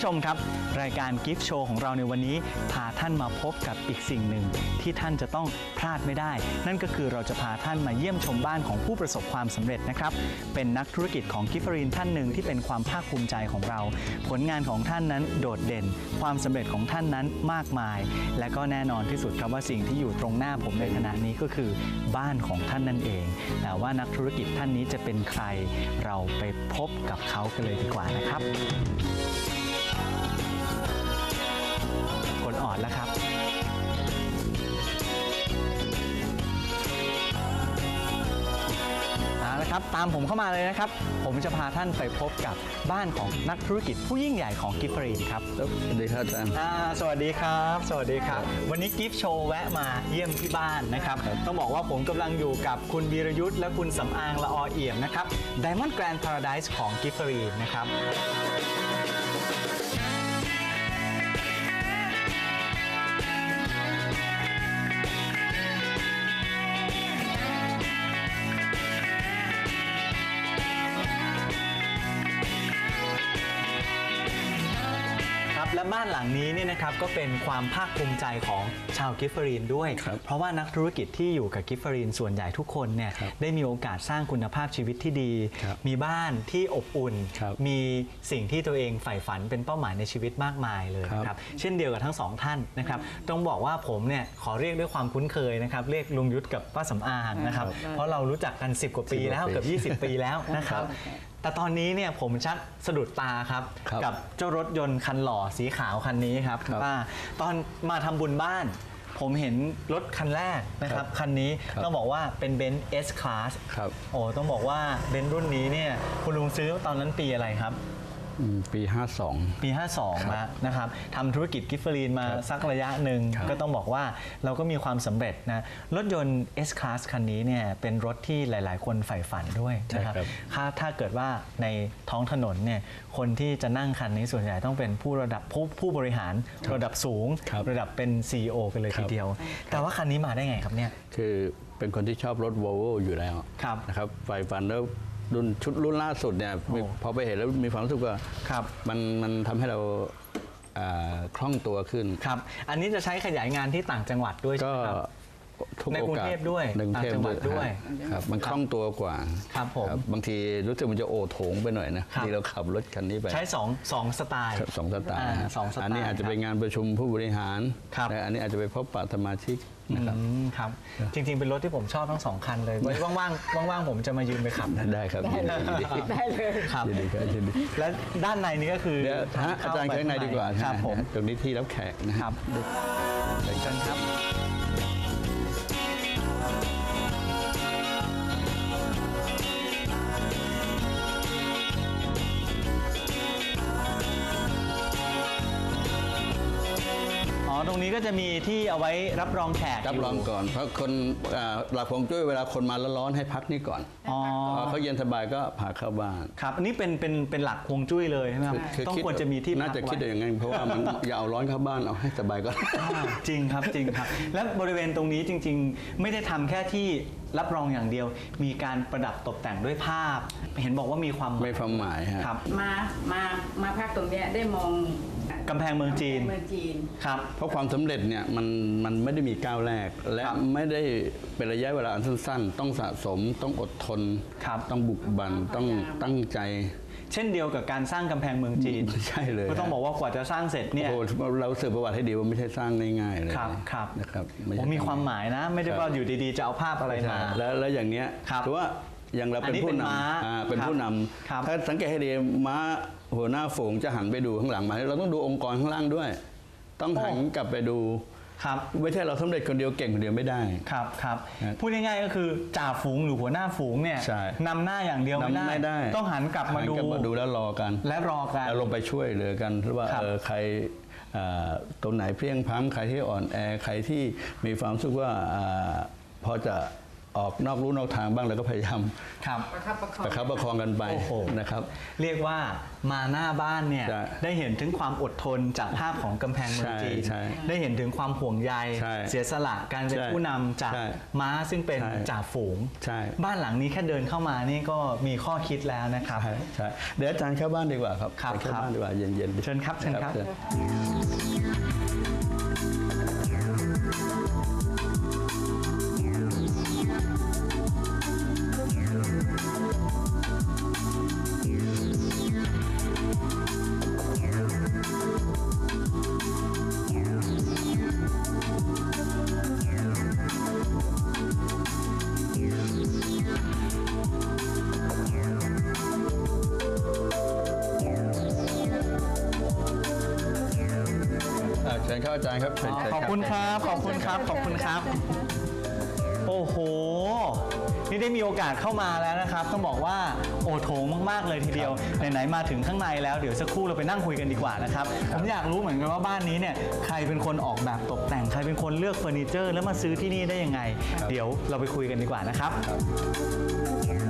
ผู้ชมครับ รายการกิฟต์โชว์ของเราในวันนี้ พาท่านมาพบกับอีกสิ่งหนึ่ง ที่ท่านจะต้องพลาดไม่ได้ นั่นก็คือเราจะพาท่านมาเยี่ยมชมบ้านของผู้ประสบความสำเร็จนะครับ เป็นนักธุรกิจของกิฟฟรีนท่านหนึ่งที่เป็นความภาคภูมิใจของเรา ผลงานของท่านนั้นโดดเด่น ความสำเร็จของท่านนั้นมากมาย และก็แน่นอนที่สุดครับว่าสิ่งที่อยู่ตรงหน้าผมในขณะนี้ก็คือบ้านของท่านนั่นเอง แต่ว่านักธุรกิจท่านนี้จะเป็นใคร เราไปพบกับเขากันเลยดีกว่านะครับ แล้วครับเอาละครับตามผมเข้ามาเลยนะครับ ผมจะพาท่านไปพบกับบ้านของนักธุรกิจผู้ยิ่งใหญ่ของกิฟฟรีนครับสวัสดีครับอาจารย์ อ่าสวัสดีครับ สวัสดีครับ วันนี้กิฟต์โชว์แวะมาเยี่ยมที่บ้านนะครับ ต้องบอกว่าผมกำลังอยู่กับคุณวีรยุทธ์และคุณสำอางละออเอี่ยมนะครับ Diamond Grand Paradise ของกิฟฟรีนนะครับ และบ้านหลังนี้เนี่ยนะครับก็เป็นความภาคภูมิใจของชาวกิฟเฟอรีนด้วย ครับเพราะว่านักธุรกิจที่อยู่กับกิฟเฟอรีนส่วนใหญ่ทุกคนเนี่ยครับได้มีโอกาสสร้างคุณภาพชีวิตที่ดี ครับมีบ้านที่อบอุ่น ครับมีสิ่งที่ตัวเองใฝ่ฝันเป็นเป้าหมายในชีวิตมากมายเลยครับ นะครับเช่นเดียวกับทั้งสองท่านนะครับต้องบอกว่าผมเนี่ยขอเรียกด้วยความคุ้นเคยนะครับเรียกลุงยุทธกับป้าสำอางนะครับเพราะเรารู้จักกัน 10 กว่าปี10กว่าแล้วปีเกือบ 20 ปีแล้วนะครับแต่ตอนนี้เนี่ยผมชักสะดุดตาครับ ครับกับเจ้ารถยนต์คันหล่อสีขาวคันนี้ครับครับป้าตอนมาทำบุญบ้าน ผมเห็นรถคันแรกนะครับ คันนี้ครับ ต้องบอกว่าเป็นเบนซ์ S Class ครับ โอ้ต้องบอกว่าเบนซ์รุ่นนี้เนี่ยคุณลุงซื้อตอนนั้นปีอะไรครับอืม ปี 52 ปี 52แล้วนะครับทำธุรกิจกิฟเฟอรีนมาครับสักระยะหนึ่งครับก็ต้องบอกว่าเราก็มีความสำเร็จนะรถยนต์ S Class คันนี้เนี่ยเป็นรถที่หลาย ๆ คนใฝ่ฝันด้วยนะครับใช่ครับถ้าถ้าเกิดว่าในท้องถนนเนี่ยคนที่จะนั่งคันนี้ส่วนใหญ่ต้องเป็นผู้ระดับผู้ผู้บริหารระดับสูงครับระดับเป็น CEO กันเลยครัทีบเดียว แต่ว่าคันนี้มาได้ไงครับเนี่ยคือเป็นคนที่ชอบรถ Volvo อยู่แล้วครับนะครับไฟฟันแล้ว รุ่นชุดรุ่นล่าสุดเนี่ยโอ้พอไปเห็นแล้วมีความรู้สึกว่าครับ มันมันทำให้เราอ่าคล่องตัวขึ้น ครับ อันนี้จะใช้ขยายงานที่ต่างจังหวัดด้วยใช่ก็ไหมครับ ทุกในโอกรุงกาสเทพด้วยในกรุงเทพต่างจังหวัดด้วยฮะครับมันคล่องตัวกว่าครับผม บางทีรู้สึกมันจะโอโถงไปหน่อยนะครับที่เราขับรถคันนี้ไป ใช้สองสองสไตล์ครับสองสไตล์อ่าฮะสองสไตล์อันนี้อาจจะไปงานประชุมผู้บริหารครับ และอันนี้อาจจะไปพบปะสมาชิก นะครับอืมครับ จริง ๆ เป็นรถที่ผมชอบทั้งสองคันเลยไว้ว่างๆว่างๆผมจะมายืนไปขับนะได้ครับยินดียินดีได้เลย ครับ ยินดีครับยินดีและด้านในนี้ก็คือเดี๋ยวฮะอาจารย์เข้ข้างในดีกว่าครับผม ตรงนี้ที่รับแขกนะคครัรับบเชิญครับ ตรงนี้ก็จะมีที่เอาไว้รับรองแขกรับรองยู่ก่อน เพราะคนอ่าหลักของจุ้ยเวลาคนมาแล้วร้อนให้พักนี่ก่อนอ๋อพอเขาเย็นสบายก็พาเข้าบ้านครับอันนี้เป็นเป็นเป็นหลักฮวงจุ้ยเลยใช่ไหมครับต้องดควรจะมีที่น่าพักจะคิดไว้ อย่างนั้นเพราะว่ามันอย่าเอาร้อนเข้าบ้านเอาให้สบายก่อนอ่าจริงครับจริงครับ และบริเวณตรงนี้จริง ๆ ไม่ได้ทำแค่ที่รับรองอย่างเดียว มีการประดับตกแต่งด้วยภาพ เห็นบอกว่ามีความหไม่ความหมายฮะ ครับมา มา มาพักตรงเนี้ยได้มองกำแพงเมืองจีน เมืองจีน ครับ เพราะความสำเร็จเนี่ยมันมันไม่ได้มีก้าวแรก และครับไม่ได้เป็นระยะเวลาอันสั้น ๆ ต้องสะสมต้องอดทนครับต้องบุกบันต้องตั้งใจ เช่นเดียวกับการสร้างกำแพงเมืองจีนใช่เลยก็ต้องบอกว่ากว่าจะสร้างเสร็จเนี่ยโอ้โหเราสืบประวัติให้ดีว่าไม่ใช่สร้างง่ายๆเลยครับครับนะครับไใช่ผมมีความหมายนะ ไม่ได้ครับว่าอยู่ดีๆจะเอาภาพอะไรมาแล้วแล้วอย่างเนี้ยครับถือว่าอย่างเราอันเป็นนี้ผู้เป็นม้านำอ่าเป็นผู้นครับำถ้าสังเกตให้ดีม้าหัวหน้าฝูงจะหันไปดูข้างหลังมาเราต้องดูองค์กรข้างล่างด้วย ต้องหันกลับไปดูครับไม่ใช่เราสำเร็จคนเดียวเก่งคนเดียวไม่ได้ครับครับครับพูดง่ายๆก็คือจ่าฝูงหรือหัวหน้าฝูงเนี่ยใช่นำหน้าอย่างเดียวไม่นำไม่ได้ ต้องหันกลับมาดูหันกลับมาดูแล้วรอกัน และรอกันแล้วลงไปช่วยเหลือกันว่าครับเออใครอ่าตรงไหนเพลียงพล้ำใครที่อ่อนแอใครที่มีความรู้สึกว่าอ่าพอจะ ออกนอกลู่นอกทางบ้างเราก็พยายามครับ ประคับประคองประคับประคองกันไปโอ้โห นะครับ เรียกว่ามาหน้าบ้านเนี่ย ใช่ได้เห็นถึงความอดทนจากภาพของกำแพงเมืองจีน ใช่ใช่ได้เห็นถึงความห่วงใย ใช่เสียสละการเป็นใช่ผู้นำจากใช่ม้าซึ่งเป็นใช่ จ่าฝูง ใช่ บ้านหลังนี้แค่เดินเข้ามานี่ก็มีข้อคิดแล้วนะครับ ใช่ใช่เดี๋ยวอาจารย์เข้าบ้านดีกว่าครับครับเข้าครับ บ้านดีกว่าเย็นๆดีเชิญครับเชิญครับ เชิญ ญเข้าอาจารย์ครับเชิญอ๋อเชิญขอบคุณครับ ขอบคุณครับ ขอบคุณครับ โอ้โห นี่ได้มีโอกาสเข้ามาแล้วนะครับ ต้องบอกว่าโอโถงมากๆเลยทีเดียว ไหนๆมาถึงข้างในแล้ว เดี๋ยวสักครู่เราไปนั่งคุยกันดีกว่านะครับ ผมอยากรู้เหมือนกันว่าบ้านนี้เนี่ยใครเป็นคนออกแบบตกแต่ง ใครเป็นคนเลือกเฟอร์นิเจอร์ แล้วมาซื้อที่นี่ได้ยังไง เดี๋ยวเราไปคุยกันดีกว่านะครับครับ